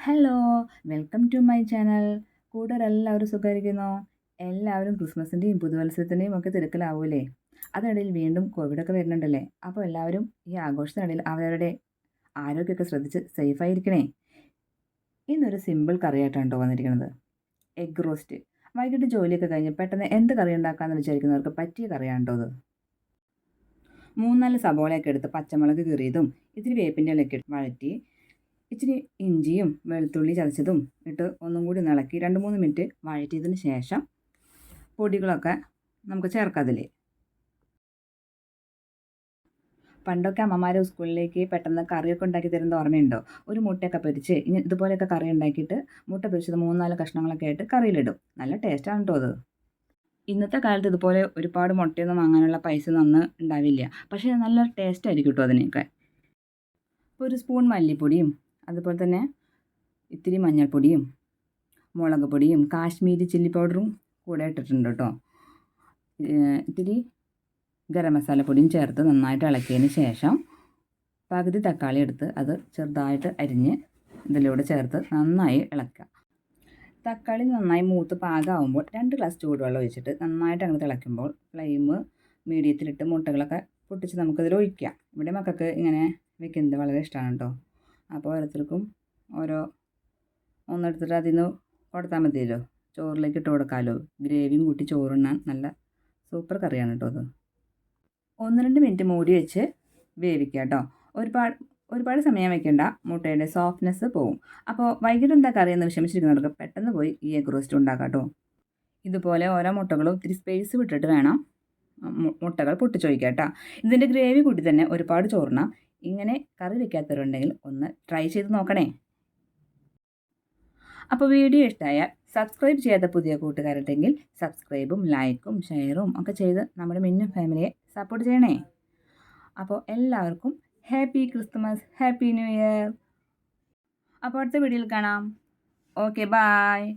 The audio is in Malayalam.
Hello welcome to my channel കൂട്ടുകാർ എല്ലാവരും സുഖമായിരിക്കുന്നോ? എല്ലാവരും ക്രിസ്മസിന്റെയും പുതുവത്സരത്തിന്റെയും ഒക്കെ തിരക്കിലാവൂലേ അതിനിടയിൽ വീണ്ടും കോവിഡൊക്കെ വരുന്നുണ്ടല്ലേ? അപ്പോൾ എല്ലാവരും ഈ ആഘോഷത്തിനിടയിൽ അവരവരുടെ ആരോഗ്യമൊക്കെ ശ്രദ്ധിച്ച് സേഫായിരിക്കണേ ഇന്നൊരു സിമ്പിൾ കറിയായിട്ടാണ് വന്നിരിക്കുന്നത്. എഗ് റോസ്റ്റ് വൈകിട്ട് ജോലിയൊക്കെ കഴിഞ്ഞ് പെട്ടെന്ന് എന്ത് കറി ഉണ്ടാക്കാമെന്ന് വിചാരിക്കുന്നവർക്ക് പറ്റിയ കറിയാണ്ടോ അത് മൂന്നാൽ സബോളയൊക്കെ എടുത്ത് പച്ചമുളക് കീറിയതും ഇത്തിരി വേപ്പിന്റെ ഇലയൊക്കെ വഴറ്റി ഇച്ചിരി ഇഞ്ചിയും വെളുത്തുള്ളി ചതച്ചതും ഇട്ട് ഒന്നും കൂടി ഇളക്കി രണ്ട് മൂന്ന് മിനിറ്റ് വഴറ്റിയതിന് ശേഷം പൊടികളൊക്കെ നമുക്ക് ചേർക്കാതില്ലേ പണ്ടൊക്കെ അമ്മമാർ സ്കൂളിലേക്ക് പെട്ടെന്ന് കറിയൊക്കെ ഉണ്ടാക്കി തരുന്നത് ഓർമ്മയുണ്ടോ? ഒരു മുട്ടയൊക്കെ പൊരിച്ച് ഇങ്ങനെ ഇതുപോലെയൊക്കെ കറി ഉണ്ടാക്കിയിട്ട് മുട്ട പൊരിച്ചത് മൂന്നാൽ കഷ്ണങ്ങളൊക്കെ ആയിട്ട് കറിയിലിടും. നല്ല ടേസ്റ്റാണ് കേട്ടോ അത്. ഇന്നത്തെ കാലത്ത് ഇതുപോലെ ഒരുപാട് മുട്ടയൊന്നും വാങ്ങാനുള്ള പൈസ നന്ന് ഉണ്ടാവില്ല. പക്ഷേ നല്ല ടേസ്റ്റ് ആയിരിക്കും കേട്ടോ അതിനൊക്കെ. ഒരു സ്പൂൺ മല്ലിപ്പൊടിയും അതുപോലെ തന്നെ ഇത്തിരി മഞ്ഞൾപ്പൊടിയും മുളക് പൊടിയും കാശ്മീരി ചില്ലി പൗഡറും കൂടെ ഇട്ടിട്ടുണ്ട് കേട്ടോ. ഇത്തിരി ഗരം മസാലപ്പൊടിയും ചേർത്ത് നന്നായിട്ട് ഇളക്കിയതിന് ശേഷം പകുതി തക്കാളി എടുത്ത് അത് ചെറുതായിട്ട് അരിഞ്ഞ് ഇതിലൂടെ ചേർത്ത് നന്നായി ഇളക്കുക. തക്കാളി നന്നായി മൂത്ത് പാകമാകുമ്പോൾ രണ്ട് ഗ്ലാസ് ചൂടുവെള്ളം ഒഴിച്ചിട്ട് നന്നായിട്ട് അങ്ങ് തിളയ്ക്കുമ്പോൾ ഫ്ലെയിം മീഡിയത്തിലിട്ട് മുട്ടകളൊക്കെ പൊട്ടിച്ച് നമുക്കതിൽ ഒഴിക്കാം. ഇവിടെ മക്കൾക്ക് ഇങ്ങനെ വെക്കുന്നത് വളരെ ഇഷ്ടമാണ് കേട്ടോ. അപ്പോൾ ഓരോരുത്തർക്കും ഓരോ ഒന്നെടുത്തിട്ട് അതിൽ നിന്ന് കൊടുത്താൽ മതിയല്ലോ. ചോറിലേക്ക് ഇട്ട് കൊടുക്കാമല്ലോ. ഗ്രേവിയും കൂട്ടി ചോറുണ്ണാൻ നല്ല സൂപ്പർ കറിയാണ് കേട്ടോ അത്. ഒന്ന് രണ്ട് മിനിറ്റ് മൂടി വെച്ച് വേവിക്കുക കേട്ടോ. ഒരുപാട് ഒരുപാട് സമയം വെക്കേണ്ട മുട്ടയുടെ സോഫ്റ്റ്നെസ് പോവും. അപ്പോൾ വൈകിട്ട് എന്താ കറി എന്ന് വിഷമിച്ചിരിക്കുന്നവർക്ക് പെട്ടെന്ന് പോയി ഈ എഗ് റോസ്റ്റ് ഉണ്ടാക്കാം കേട്ടോ. ഇതുപോലെ ഓരോ മുട്ടകളും ഒത്തിരി സ്പേസ് വിട്ടിട്ട് വേണം മുട്ടകൾ പൊട്ടിച്ചൊഴിക്കുക കേട്ടോ. ഇതിന്റെ ഗ്രേവി കൂട്ടി തന്നെ ഒരുപാട് ചോറിനാം ഇങ്ങനെ കറി വയ്ക്കാത്തവരുണ്ടെങ്കിൽ ഒന്ന് ട്രൈ ചെയ്ത് നോക്കണേ. അപ്പോൾ വീഡിയോ ഇഷ്ടമായാൽ സബ്സ്ക്രൈബ് ചെയ്യാത്ത പുതിയ കൂട്ടുകാരുണ്ടെങ്കിൽ സബ്സ്ക്രൈബും ലൈക്കും ഷെയറും ഒക്കെ ചെയ്ത് നമ്മുടെ മിന്നും ഫാമിലിയെ സപ്പോർട്ട് ചെയ്യണേ. അപ്പോൾ എല്ലാവർക്കും happy Christmas happy new year അപ്പോൾ അടുത്ത വീഡിയോയിൽ കാണാം. Okay bye